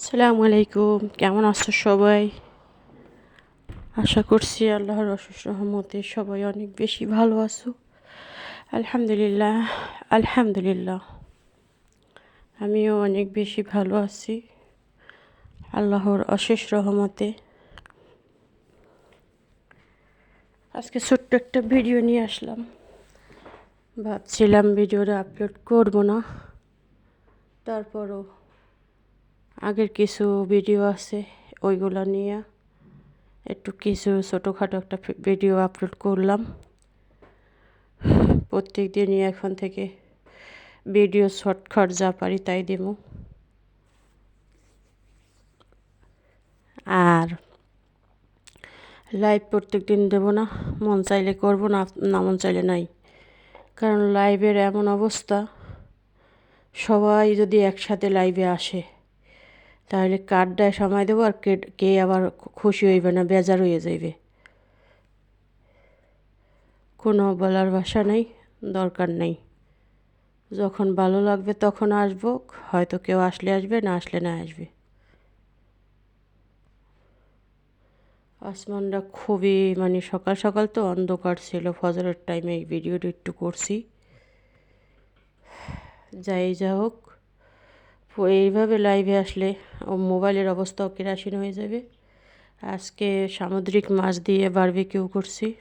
আসসালামু আলাইকুম, কেমন আছো সবাই? আশা করছি আল্লাহর অশেষ রহমতে সবাই অনেক বেশি ভালো আছো। আলহামদুলিল্লাহ আলহামদুলিল্লাহ। আমিও অনেক বেশি ভালো আছি, আল্লাহর অশেষ রহমতে। আজকে ছোট্ট একটা ভিডিও নিয়ে আসলাম। ভাবছিলাম ভিডিওটা আপলোড করব না, তারপরও আগের কিছু ভিডিও আছে, ওইগুলো নিয়ে একটু কিছু ছোটোখাটো একটা ভিডিও আপলোড করলাম। প্রত্যেক দিনই এখন থেকে ভিডিও শর্টকাট যা পারি তাই দেব। আর লাইভ প্রত্যেক দিন দেবো না, মন চাইলে করব না না মন চাইলে নাই। কারণ লাইভের এমন অবস্থা, সবাই যদি একসাথে লাইভে আসে তাহলে কার্ডটায় সময় দেবো আর কে কে আবার খুশি হইবে না, বেজার হয়ে যাইবে। কোনো বলার ভাষা নেই, দরকার নেই। যখন ভালো লাগবে তখন আসব, হয়তো কেউ আসলে আসবে, না আসলে না আসবে। আসমানটা খুবই মানে সকাল সকাল তো অন্ধকার ছিল, ফজরের টাইমে এই ভিডিওটা একটু করছি। যাই যা হোক এইভাবে লাইভে আসলে মোবাইলের অবস্থাও কেরাসিন হয়ে যাবে। আজকে সামুদ্রিক মাছ দিয়ে বারবিকিউ করছি।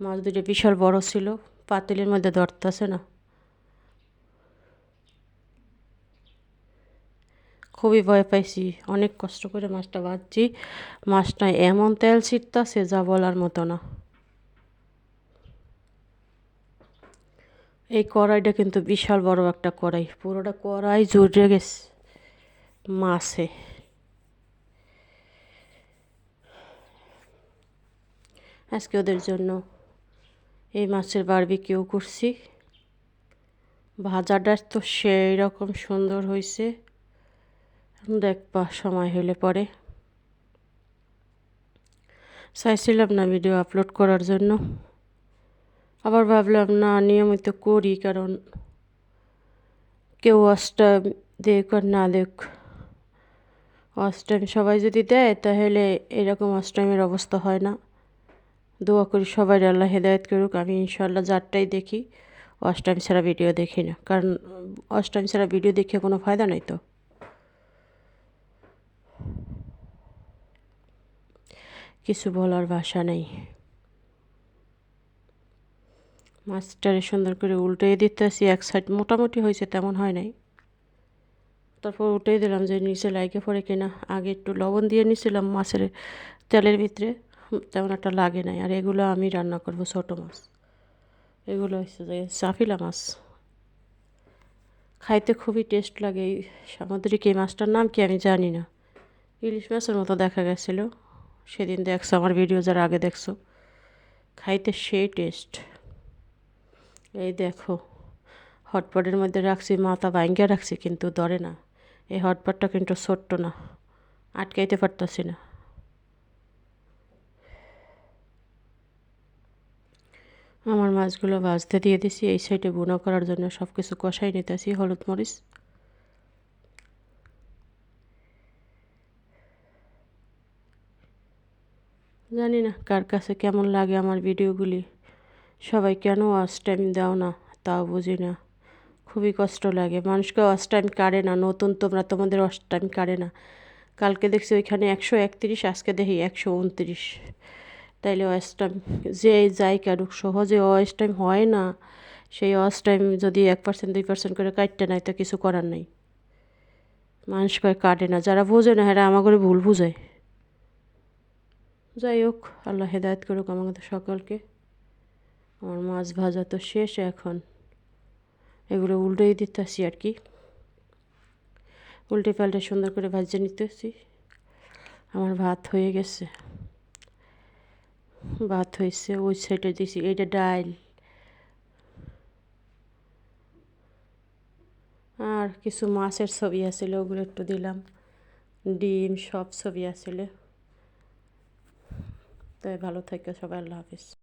মাছ দুটো বিশাল বড় ছিল, পাতিলের মধ্যে ধরতেছে না। খুবই ভয় পাইছি, অনেক কষ্ট করে মাছটা ভাজছি। মাছটা এমন তেল ছিটতাছে যা বলার মতো না। এই কড়াইটা কিন্তু বিশাল বড় একটা কড়াই। পুরোটা কড়াই জুড়ে গেছে। মাছে। আজকে ওদের জন্য এই মাছের কেউ করছি। ভাজাটা তো সেই রকম সুন্দর হয়েছে। দেখবা, সময় হলে পরে। চাইছিলাম না ভিডিও আপলোড করার জন্য। আবার ভাবলাম, না, নিয়মিত করি, কারণ কেউ অষ্টাম দেখ আর না দেখ। অষ্টম সবাই যদি দেয়, তাহলে এরকম অষ্টমের অবস্থা হয় না। দোয়া করি সবাই, আল্লাহ হেদায়ত করুক, আমি ইনশাল্লাহ যারটাই দেখি, অষ্টম ছাড়া ভিডিও দেখি না। কারণ অষ্টম ছাড়া ভিডিও দেখে কোনো ফায়দা নেই তো। কিছু বলার ভাষা নেই। মাছটারে সুন্দর করে উল্টে দিতেছি, এক সাইড মোটামুটি হয়েছে, তেমন হয় নাই। তারপর উল্টে দিলাম যে নিচে লাইকে পড়ে কিনা, আগে একটু লবণ দিয়ে নিছিলাম মাছের তেলের ভিতরে তেমন একটা লাগে নাই। আর এগুলো আমি রান্না করব ছোটো মাছ। এগুলো হচ্ছে যে চাফিলা মাছ। খাইতে খুবই টেস্ট লাগে এই সামুদ্রিক এই মাছটার নাম কি আমি জানি না। ইলিশ মাছের মতো দেখা গেছিল। সেদিন দেখছ আমার ভিডিও যারা আগে দেখছ। খাইতে সেই টেস্ট এই দেখো হটপটের মধ্যে রাখছি, মাথা ভাঙ্গিয়া রাখছি, কিন্তু ধরে না। এই হটপটটা কিন্তু ছোট্ট না, আটকাইতে পারতাছি না। আমার মাছগুলো ভাজতে দিয়ে দিছি, এই সাইডে বুনো করার জন্য সব কিছু কষাই নিতেছি, হলুদ মরিচ। জানি না কার কাছে কেমন লাগে আমার ভিডিওগুলি। সবাই কেন ওয়াচ টাইম দাও না? তাও বুঝি না। খুবই কষ্ট লাগে। মানুষকে ওয়াচ টাইম কাড়ে না। নতুন তোমরা তোমাদের ওয়াচ টাইম কাড়ে না। কালকে দেখছি ওইখানে একশো একত্রিশ, আজকে দেখি একশো উনত্রিশ। তাইলে ওয়াচ টাইম যে যাই কারুক, সহজে ওয়াচ টাইম হয় না। সেই ওয়াচ টাইম যদি এক পার্সেন্ট, দুই পার্সেন্ট করে কাটতে নাই তো কিছু করার নেই। মানুষ কয় কাটে না। যারা বোঝে না হ্যাঁ আমাকে ভুল বুঝায় যাই হোক, আল্লাহ হেদায়ত করুক আমাদের সকলকে। আমার মাছ ভাজা তো শেষ এখন। এগুলো উল্টেই দিতেছি আর কি। উল্টে পাল্টে সুন্দর করে ভাজে নিতেছি। আমার ভাত হয়ে গেছে। ভাত হয়েছে, ওই সাইডে দিছি, এইটা ডাইল। আর কিছু মাছের ছবি আছিল, ওগুলো একটু দিলাম। ডিম, সব ছবি আছিল। তাই ভালো থাকে, সবাই আল্লাহ হাফিজ।